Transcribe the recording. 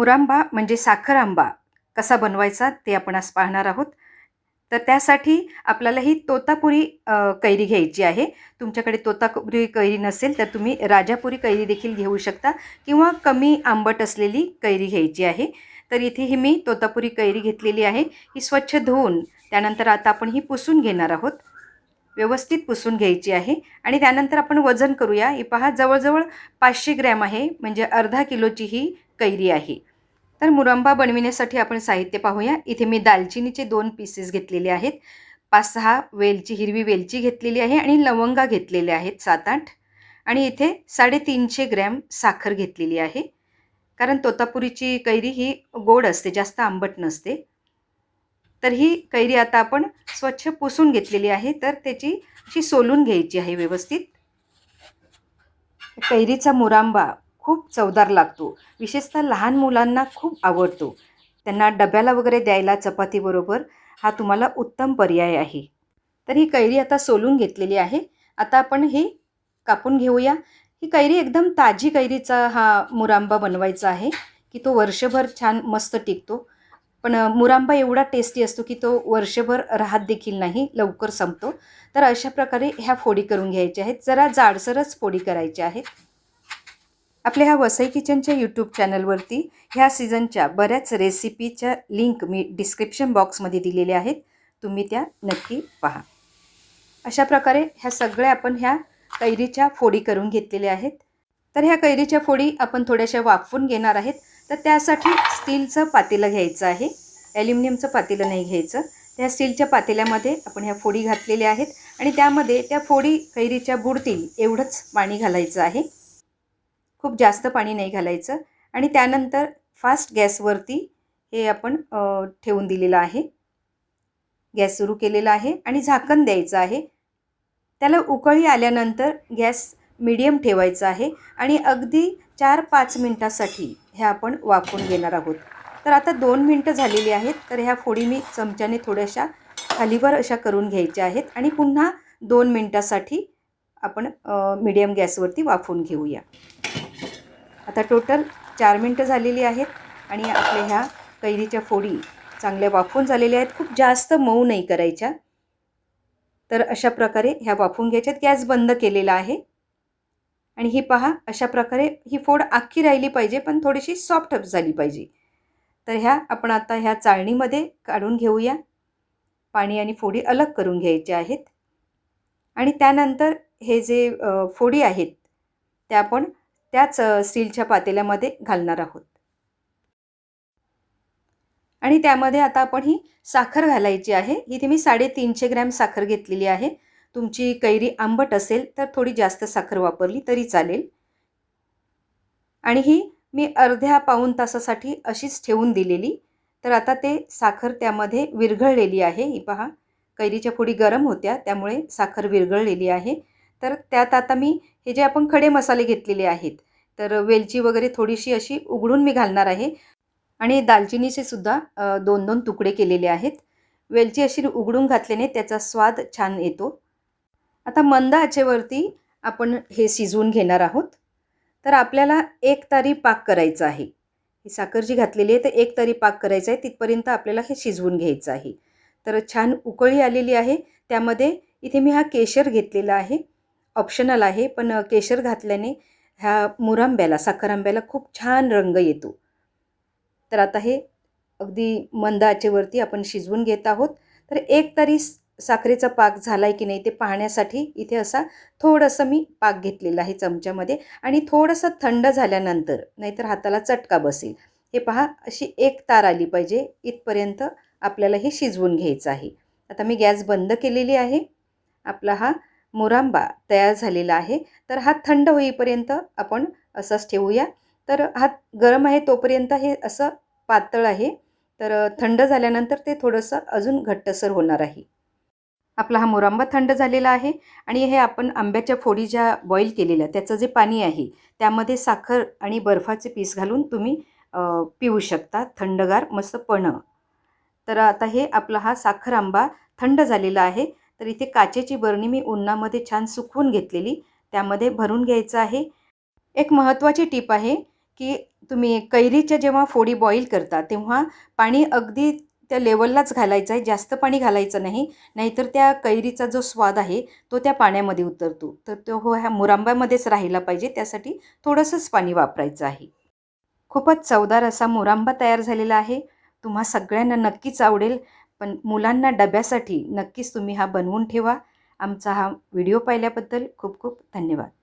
मुरांबा म्हणजे साखर आंबा कसा बनवायचा ते आपण आज पाहणार आहोत. तर त्यासाठी आपल्याला ही तोतापुरी कैरी घ्यायची आहे. तुमच्याकडे तोतापुरी कैरी नसेल तर तुम्ही राजापुरी कैरी देखील घेऊ शकता किंवा कमी आंबट असलेली कैरी घ्यायची आहे. तर इथे ही मी तोतापुरी कैरी घेतलेली आहे. ही स्वच्छ धुवून त्यानंतर आता आपण ही पुसून घेणार आहोत. व्यवस्थित पुसून घ्यायची आहे आणि त्यानंतर आपण वजन करूया. ही पहा जवळजवळ पाचशे ग्रॅम आहे. म्हणजे अर्धा किलोची ही कैरी आहे. तर मुरंबा बनविण्यासाठी आपण साहित्य पाहूया. इथे मी दालचिनीचे दोन पीसेस घेतलेले आहेत. पाच सहा वेलची हिरवी वेलची घेतलेली आहे आणि लवंगा घेतलेल्या आहेत सात आठ आणि इथे साडेतीनशे ग्रॅम साखर घेतलेली आहे. कारण तोतापुरीची कैरी ही गोड असते जास्त आंबट नसते. तर ही कैरी आता आपण स्वच्छ पुसून घेतलेली आहे. तर त्याची अशी सोलून घ्यायची आहे व्यवस्थित. कैरीचा मुरांबा खूप चवदार लागतो. विशेषतः लहान मुलांना खूप आवडतो. त्यांना डब्याला वगैरे द्यायला चपातीबरोबर हा तुम्हाला उत्तम पर्याय आहे. तर ही कैरी आता सोलून घेतलेली आहे. आता आपण ही कापून घेऊया. ही कैरी एकदम ताजी कैरीचा हा मुरांबा बनवायचा आहे की तो वर्षभर छान मस्त टिकतो. पण मुरांबा एवढा टेस्टी असतो की तो वर्षभर राहत देखील नाही लवकर संपतो. तर अशा प्रकारे ह्या फोडी करून घ्यायच्या आहेत. जरा जाडसरच फोडी करायच्या आहेत आपल्या ह्या वसई किचनच्या यूट्यूब चॅनलवरती ह्या सीझनच्या बऱ्याच रेसिपीच्या लिंक मी डिस्क्रिप्शन बॉक्समध्ये दिलेल्या आहेत. तुम्ही त्या नक्की पहा. अशा प्रकारे ह्या सगळ्या आपण ह्या कैरीच्या फोडी करून घेतलेल्या आहेत. तर ह्या कैरीच्या फोडी आपण थोड्याशा वाफवून घेणार आहेत. तर त्यासाठी स्टीलचं पातेलं घ्यायचं आहे. ॲल्युमिनियमचं पातेलं नाही घ्यायचं. त्या स्टीलच्या पातेल्यामध्ये आपण ह्या फोडी घातलेल्या आहेत. आणि त्यामध्ये त्या फोडी कैरीच्या बुडतील एवढंच पाणी घालायचं आहे. खूप जास्त पाणी नाही घालायचं. आणि त्यानंतर फास्ट गॅसवरती हे आपण ठेवून दिलेलं आहे. गॅस सुरू केलेला आहे आणि झाकण द्यायचं आहे. त्याला उकळी आल्यानंतर गॅस मीडियम ठेवायचा आहे आणि अगदी चार पाच मिनटासाठी हे आपण वाफून घेणार आहोत. तर आता दोन मिनटं झालेली आहेत. तर ह्या फोडी मी चमच्याने थोड्याशा खालीवर अशा करून घ्यायच्या आहेत आणि पुन्हा दोन मिनटासाठी आपण मीडियम गॅसवरती वाफवून घेऊया. आता टोटल चार मिनटं झालेली आहेत आणि आपल्या ह्या कैरीच्या फोडी चांगल्या वाफून झालेल्या आहेत. खूप जास्त मऊ नाही करायच्या. तर अशा प्रकारे ह्या वाफवून घ्यायच्यात. गॅस बंद केलेला आहे. आणि ही पहा अशा प्रकारे ही फोड आखी राहिली पाहिजे पण थोडीशी सॉफ्ट झाली पाहिजे. तर ह्या आपण आता ह्या चाळणीमध्ये काढून घेऊया. पाणी आणि फोडी अलग करून घ्यायच्या आहेत. आणि त्यानंतर हे जे फोडी आहेत त्या आपण त्याच स्टीलच्या पातेल्यामध्ये घालणार आहोत. आणि त्यामध्ये आता आपण ही साखर घालायची आहे. इथे मी साडेतीनशे ग्रॅम साखर घेतलेली आहे. तुमची कैरी आंबट असेल तर थोडी जास्त साखर वापरली तरी चालेल. आणि ही मी अर्ध्या पाऊण तासासाठी अशीच ठेवून दिलेली. तर आता ते साखर त्यामध्ये विरघळलेली आहे. ही पहा कैरीच्या फोडी गरम होत्या त्यामुळे साखर विरघळलेली आहे. तर त्यात आता मी हे जे आपण खडे मसाले घेतलेले आहेत तर वेलची वगैरे थोडीशी अशी उघडून मी घालणार आहे. आणि दालचिनीचे सुद्धा दोन दोन तुकडे केलेले आहेत. वेलची अशी उघडून घातल्याने त्याचा स्वाद छान येतो. आता मंद आचेवरती आपण हे शिजवून घेणार आहोत. तर आपल्याला एक तारी पाक करायचा आहे. ही साखर जी घातलेली आहे तर एक तारी पाक करायचा आहे. तिथपर्यंत आपल्याला हे शिजवून घ्यायचं आहे. तर छान उकळी आलेली आहे. त्यामध्ये इथे मी हा केशर घेतलेला आहे. ऑप्शनल आहे पण केशर घातल्याने ह्या मुरांब्याला साखर आंब्याला खूप छान रंग येतो. तर आता हे अगदी मंद आचेवरती आपण शिजवून घेत आहोत. तर एक तरी साखरेचा पाक झाला आहे की नाही ते पाहण्यासाठी इथे असा थोडंसं मी पाक घेतलेला आहे चमच्यामध्ये आणि थोडंसं थंड झाल्यानंतर नाहीतर हाताला चटका बसेल. हे पहा अशी एक तार आली पाहिजे इथपर्यंत आपल्याला हे शिजवून घ्यायचं आहे. आता मी गॅस बंद केलेली आहे. आपला हा मुरांबा तयार झालेला आहे. तर हा थंड होईपर्यंत आपण असंच ठेवूया. तर हा गरम आहे तोपर्यंत हे असं पातळ आहे. तर थंड झाल्यानंतर ते थोडंसं अजून घट्टसर होणार आहे. आपला हा मुरांबा थंड झालेला आहे आणि हे आपण आंब्याच्या फोडी ज्या बॉईल केलेल्या त्याचं जे पाणी आहे त्यामध्ये साखर आणि बर्फाचे पीस घालून तुम्ही पिऊ शकता. थंडगार मस्त पण. तर आता हे आपला हा साखर आंबा थंड झालेला आहे. तर इथे काचेची बरणी मी उन्हामध्ये छान सुकवून घेतलेली त्यामध्ये भरून घ्यायचं आहे. एक महत्त्वाची टीप आहे की तुम्ही कैरीच्या जेव्हा फोडी बॉईल करता तेव्हा पाणी अगदी त्या लेवललाच घालायचं आहे जास्त पाणी घालायचं नाही नाहीतर त्या कैरीचा जो स्वाद आहे तो त्या पाण्यामध्ये उतरतो. तर तो हो ह्या मुरांब्यामध्येच राहिला पाहिजे त्यासाठी थोडंसंच पाणी वापरायचं आहे. खूपच चवदार असा मुरांबा तयार झालेला आहे. तुम्हा सगळ्यांना नक्कीच आवडेल. पण मुलांना डब्यासाठी नक्कीच तुम्ही हा बनवून ठेवा. आमचा हा व्हिडिओ पाहिल्याबद्दल खूप खूप धन्यवाद.